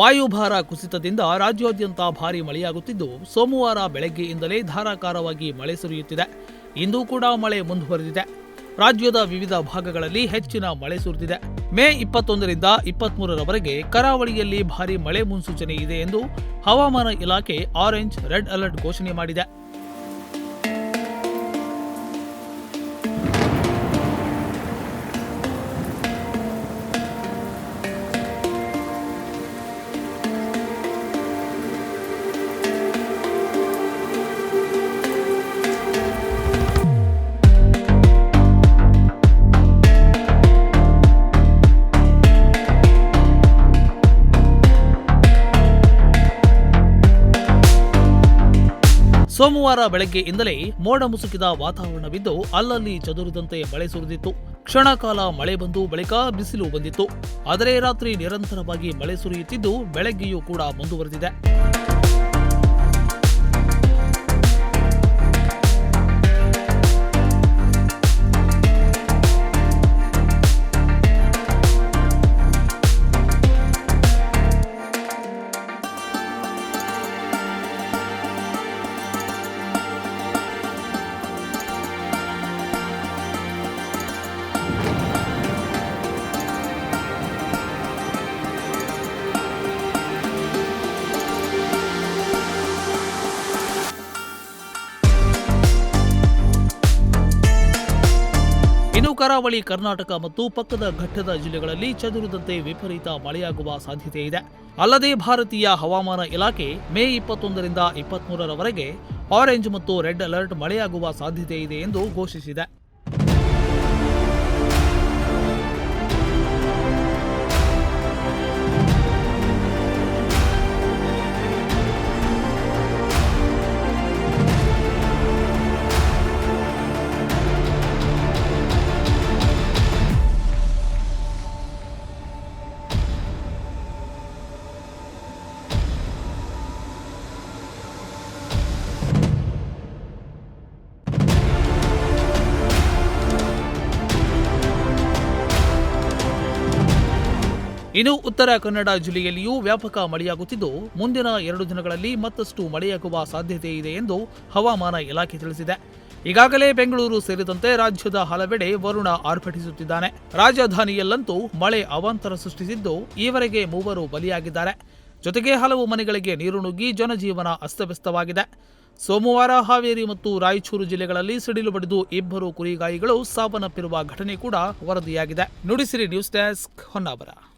ವಾಯುಭಾರ ಕುಸಿತದಿಂದ ರಾಜ್ಯಾದ್ಯಂತ ಭಾರೀ ಮಳೆಯಾಗುತ್ತಿದ್ದು, ಸೋಮವಾರ ಬೆಳಗ್ಗೆಯಿಂದಲೇ ಧಾರಾಕಾರವಾಗಿ ಮಳೆ ಸುರಿಯುತ್ತಿದೆ. ಇಂದು ಕೂಡ ಮಳೆ ಮುಂದುವರೆದಿದೆ. ರಾಜ್ಯದ ವಿವಿಧ ಭಾಗಗಳಲ್ಲಿ ಹೆಚ್ಚಿನ ಮಳೆ ಸುರಿದಿದೆ. ಮೇ ಇಪ್ಪತ್ತೊಂದರಿಂದ ಇಪ್ಪತ್ಮೂರರವರೆಗೆ ಕರಾವಳಿಯಲ್ಲಿ ಭಾರೀ ಮಳೆ ಮುನ್ಸೂಚನೆ ಇದೆ ಎಂದು ಹವಾಮಾನ ಇಲಾಖೆ ಆರೆಂಜ್ ರೆಡ್ ಅಲರ್ಟ್ ಘೋಷಣೆ ಮಾಡಿದೆ. ಸೋಮವಾರ ಬೆಳಗ್ಗೆಯಿಂದಲೇ ಮೋಡ ಮುಸುಕಿದ ವಾತಾವರಣವಿದ್ದು ಅಲ್ಲಲ್ಲಿ ಚದುರಿದಂತೆ ಮಳೆ ಸುರಿದಿತ್ತು. ಕ್ಷಣಕಾಲ ಮಳೆ ಬಂದು ಬಳಿಕ ಬಿಸಿಲು ಬಂದಿತ್ತು. ಆದರೆ ರಾತ್ರಿ ನಿರಂತರವಾಗಿ ಮಳೆ ಸುರಿಯುತ್ತಿದ್ದು ಬೆಳಗ್ಗೆಯೂ ಕೂಡ ಮುಂದುವರೆದಿದೆ. ಕರಾವಳಿ ಕರ್ನಾಟಕ ಮತ್ತು ಪಕ್ಕದ ಘಟ್ಟದ ಜಿಲ್ಲೆಗಳಲ್ಲಿ ಚದುರಿದಂತೆ ವಿಪರೀತ ಮಳೆಯಾಗುವ ಸಾಧ್ಯತೆ ಇದೆ. ಅಲ್ಲದೆ ಭಾರತೀಯ ಹವಾಮಾನ ಇಲಾಖೆ ಮೇ ಇಪ್ಪತ್ತೊಂದರಿಂದ ಇಪ್ಪತ್ಮೂರರವರೆಗೆ ಆರೆಂಜ್ ಮತ್ತು ರೆಡ್ ಅಲರ್ಟ್ ಮಳೆಯಾಗುವ ಸಾಧ್ಯತೆ ಇದೆ ಎಂದು ಘೋಷಿಸಿದೆ. ಇನ್ನು ಉತ್ತರ ಕನ್ನಡ ಜಿಲ್ಲೆಯಲ್ಲಿಯೂ ವ್ಯಾಪಕ ಮಳೆಯಾಗುತ್ತಿದ್ದು, ಮುಂದಿನ ಎರಡು ದಿನಗಳಲ್ಲಿ ಮತ್ತಷ್ಟು ಮಳೆಯಾಗುವ ಸಾಧ್ಯತೆ ಇದೆ ಎಂದು ಹವಾಮಾನ ಇಲಾಖೆ ತಿಳಿಸಿದೆ. ಈಗಾಗಲೇ ಬೆಂಗಳೂರು ಸೇರಿದಂತೆ ರಾಜ್ಯದ ಹಲವೆಡೆ ವರುಣ ಆರ್ಭಟಿಸುತ್ತಿದ್ದಾನೆ. ರಾಜಧಾನಿಯಲ್ಲಂತೂ ಮಳೆ ಅವಾಂತರ ಸೃಷ್ಟಿಸಿದ್ದು, ಈವರೆಗೆ ಮೂವರು ಬಲಿಯಾಗಿದ್ದಾರೆ. ಜೊತೆಗೆ ಹಲವು ಮನೆಗಳಿಗೆ ನೀರು ನುಗ್ಗಿ ಜನಜೀವನ ಅಸ್ತವ್ಯಸ್ತವಾಗಿದೆ. ಸೋಮವಾರ ಹಾವೇರಿ ಮತ್ತು ರಾಯಚೂರು ಜಿಲ್ಲೆಗಳಲ್ಲಿ ಸಿಡಿಲು ಬಡಿದು ಇಬ್ಬರು ಕುರಿಗಾಯಿಗಳು ಸಾವನ್ನಪ್ಪಿರುವ ಘಟನೆ ಕೂಡ ವರದಿಯಾಗಿದೆ. Nudisiri news desk Honnavar.